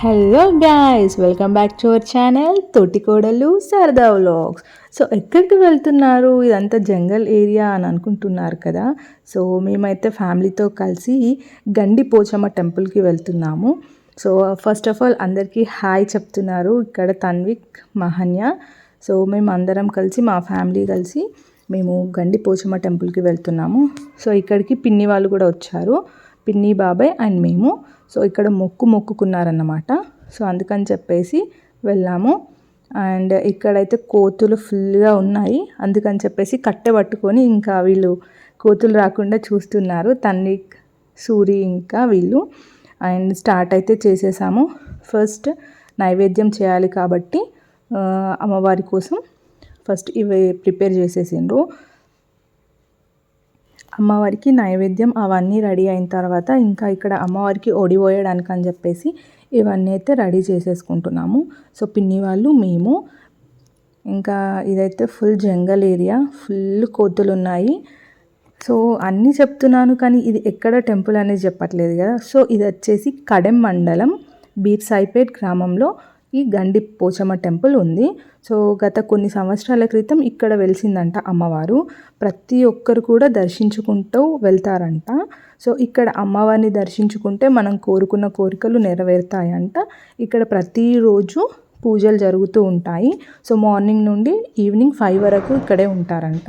Hello guys welcome back to our channel తోటికోడలు సరదా vlogs so ఎక్కడికి వెళ్తున్నారు? ఇదంతా జంగల్ ఏరియా అని అనుకుంటున్నారు కదా. సో మేమైతే ఫ్యామిలీతో కలిసి గండి పోచమ్మ టెంపుల్కి వెళ్తున్నాము. సో ఫస్ట్ ఆఫ్ ఆల్ అందరికీ హాయ్ చెప్తున్నారు. ఇక్కడ తన్విక్ మహన్య సో మేము అందరం కలిసి మా ఫ్యామిలీ కలిసి మేము గండి పోచమ్మ టెంపుల్కి వెళ్తున్నాము. సో ఇక్కడికి పిన్ని వాళ్ళు కూడా వచ్చారు. పిన్ని బాబాయ్ అండ్ మేము. సో ఇక్కడ మొక్కు మొక్కుకున్నారన్నమాట. సో అందుకని చెప్పేసి వెళ్ళాము. అండ్ ఇక్కడైతే కోతులు ఫుల్గా ఉన్నాయి. అందుకని చెప్పేసి కట్టె పట్టుకొని ఇంకా వీళ్ళు కోతులు రాకుండా చూస్తున్నారు. తన్ని సూరి ఇంకా వీళ్ళు. అండ్ స్టార్ట్ అయితే చేసేసాము. ఫస్ట్ నైవేద్యం చేయాలి కాబట్టి అమ్మవారి కోసం ఫస్ట్ ఇవి ప్రిపేర్ చేసేసిండ్రు. అమ్మవారికి నైవేద్యం అవన్నీ రెడీ అయిన తర్వాత ఇంకా ఇక్కడ అమ్మవారికి ఒడిపోయడానికి అని చెప్పేసి ఇవన్నీ అయితే రెడీ చేసేసుకుంటున్నాము. సో పిన్ని వాళ్ళు మేము. ఇంకా ఇదైతే ఫుల్ జంగల్ ఏరియా ఫుల్ కోతులు ఉన్నాయి. సో అన్నీ చెప్తున్నాను కానీ ఇది ఎక్కడ టెంపుల్ అనేది చెప్పట్లేదు కదా. సో ఇది వచ్చేసి కడెం మండలం బీర్ సాయిపేట్ గ్రామంలో ఈ గండి పోచమ్మ టెంపుల్ ఉంది. సో గత కొన్ని సంవత్సరాల క్రితం ఇక్కడ వెలిసిందంట అమ్మవారు. ప్రతి ఒక్కరు కూడా దర్శించుకుంటూ వెళ్తారంట. సో ఇక్కడ అమ్మవారిని దర్శించుకుంటే మనం కోరుకున్న కోరికలు నెరవేరుతాయంట. ఇక్కడ ప్రతిరోజు పూజలు జరుగుతూ ఉంటాయి. సో మార్నింగ్ నుండి ఈవినింగ్ ఫైవ్ వరకు ఇక్కడే ఉంటారంట.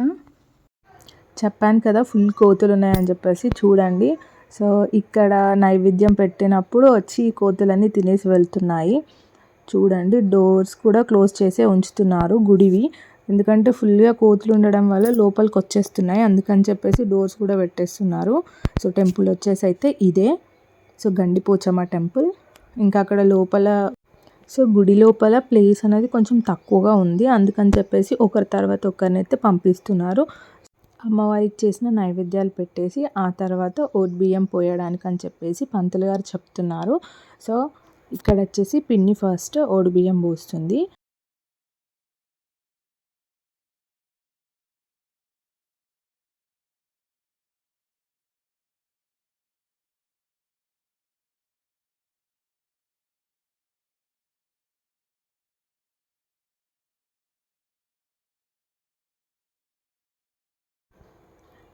చెప్పాను కదా ఫుల్ కోతులు ఉన్నాయని చెప్పేసి చూడండి. సో ఇక్కడ నైవేద్యం పెట్టినప్పుడు వచ్చి ఈ కోతులన్నీ తినేసి వెళ్తున్నాయి. చూడండి డోర్స్ కూడా క్లోజ్ చేసే ఉంచుతున్నారు గుడివి. ఎందుకంటే ఫుల్గా కోతులు ఉండడం వల్ల లోపలికి వచ్చేస్తున్నాయి. అందుకని చెప్పేసి డోర్స్ కూడా పెట్టేస్తున్నారు. సో టెంపుల్ వచ్చేసి అయితే ఇదే. సో గండిపోచమ్మ టెంపుల్ ఇంకా అక్కడ లోపల సో గుడి లోపల ప్లేస్ అనేది కొంచెం తక్కువగా ఉంది. అందుకని చెప్పేసి ఒకరి తర్వాత ఒకరినైతే పంపిస్తున్నారు. అమ్మవారికి చేసిన నైవేద్యాలు పెట్టేసి ఆ తర్వాత ఓట్ బియ్యం పోయడానికి అని చెప్పేసి పంతులు గారు చెప్తున్నారు. సో ఇక్కడ వచ్చేసి పిన్ని ఫస్ట్ బియ్యం పోస్తుంది.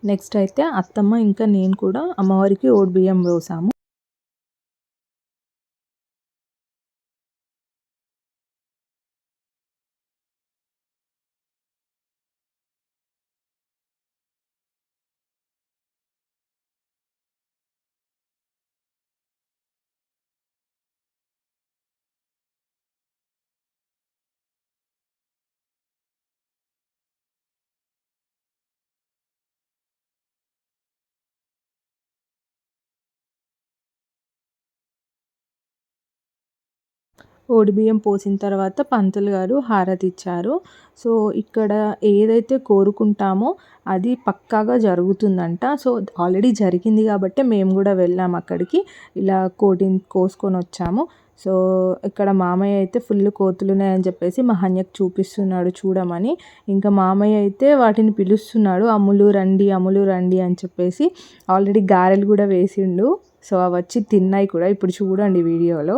నెక్స్ట్ అయితే అత్తమ్మ ఇంకా నేను కూడా అమ్మవారికి ఓడి బియ్యం పోసాము. బియ్యం పోసిన తర్వాత పంతులు గారు హారతి ఇచ్చారు సో ఇక్కడ ఏదైతే కోరుకుంటామో అది పక్కాగా జరుగుతుందంట. సో ఆల్రెడీ జరిగింది కాబట్టి మేము కూడా వెళ్ళాం అక్కడికి. ఇలా కోటిని కోసుకొని వచ్చాము. సో ఇక్కడ మామయ్య అయితే ఫుల్ కోతులు ఉన్నాయని చెప్పేసి మహన్యకు చూపిస్తున్నాడు చూడమని. ఇంకా మామయ్య అయితే వాటిని పిలుస్తున్నాడు అమ్ములు రండి అమ్ములు రండి అని చెప్పేసి ఆల్రెడీ గారెలు కూడా వేసిండు. సో అవి వచ్చి తిన్నాయి కూడా. ఇప్పుడు చూడండి వీడియోలో.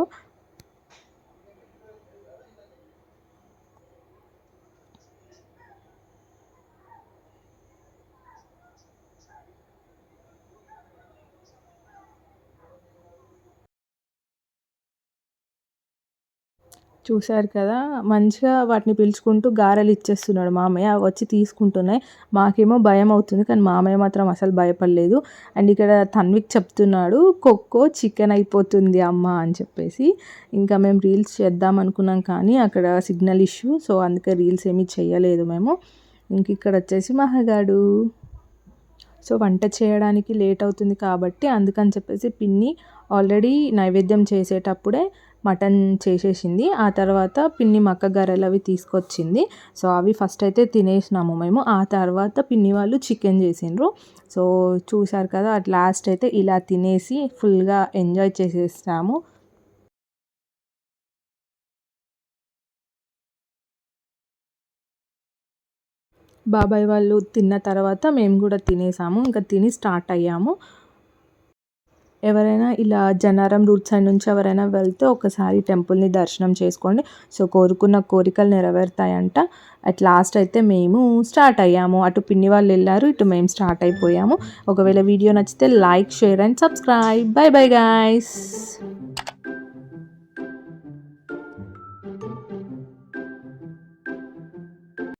చూశారు కదా మంచిగా వాటిని పిలుచుకుంటూ గారెలు ఇచ్చేస్తున్నాడు మామయ్య వచ్చి తీసుకుంటున్నాయి. మాకేమో భయం అవుతుంది కానీ మామయ్య మాత్రం అసలు భయపడలేదు. అండ్ ఇక్కడ తన్విక్ చెప్తున్నాడు కొక్కో చికెన్ అయిపోతుంది అమ్మ అని చెప్పేసి. ఇంకా మేము రీల్స్ చేద్దాం అనుకున్నాం కానీ అక్కడ సిగ్నల్ ఇష్యూ సో అందుకే రీల్స్ ఏమీ చేయలేదు మేము. ఇంక ఇక్కడ వచ్చేసి మహగాడు. సో వంట చేయడానికి లేట్ అవుతుంది కాబట్టి అందుకని చెప్పేసి పిన్ని ఆల్రెడీ నైవేద్యం చేసేటప్పుడే మటన్ చేసేసింది. ఆ తర్వాత పిన్ని మక్క గర్రెలు అవి తీసుకొచ్చింది. సో అవి ఫస్ట్ అయితే తినేసినాము మేము. ఆ తర్వాత పిన్ని వాళ్ళు చికెన్ చేసిండ్రు. సో చూశారు కదా అట్ లాస్ట్ అయితే ఇలా తినేసి ఫుల్గా ఎంజాయ్ చేసేసాము బాబాయ్ వాళ్ళు తిన్న తర్వాత మేము కూడా తినేసాము. ఇంకా తిని స్టార్ట్ అయ్యాము. ఎవరైనా ఇలా జనారం రూట్ సైడ్ నుంచి ఎవరైనా వెళ్తే ఒకసారి టెంపుల్ని దర్శనం చేసుకోండి. సో కోరుకున్న కోరికలు నెరవేరుతాయంట. అట్ లాస్ట్ అయితే మేము స్టార్ట్ అయ్యాము. అటు పిన్ని వాళ్ళు వెళ్ళారు ఇటు మేము స్టార్ట్ అయిపోయాము. ఒకవేళ వీడియో నచ్చితే like share and subscribe. Bye bye guys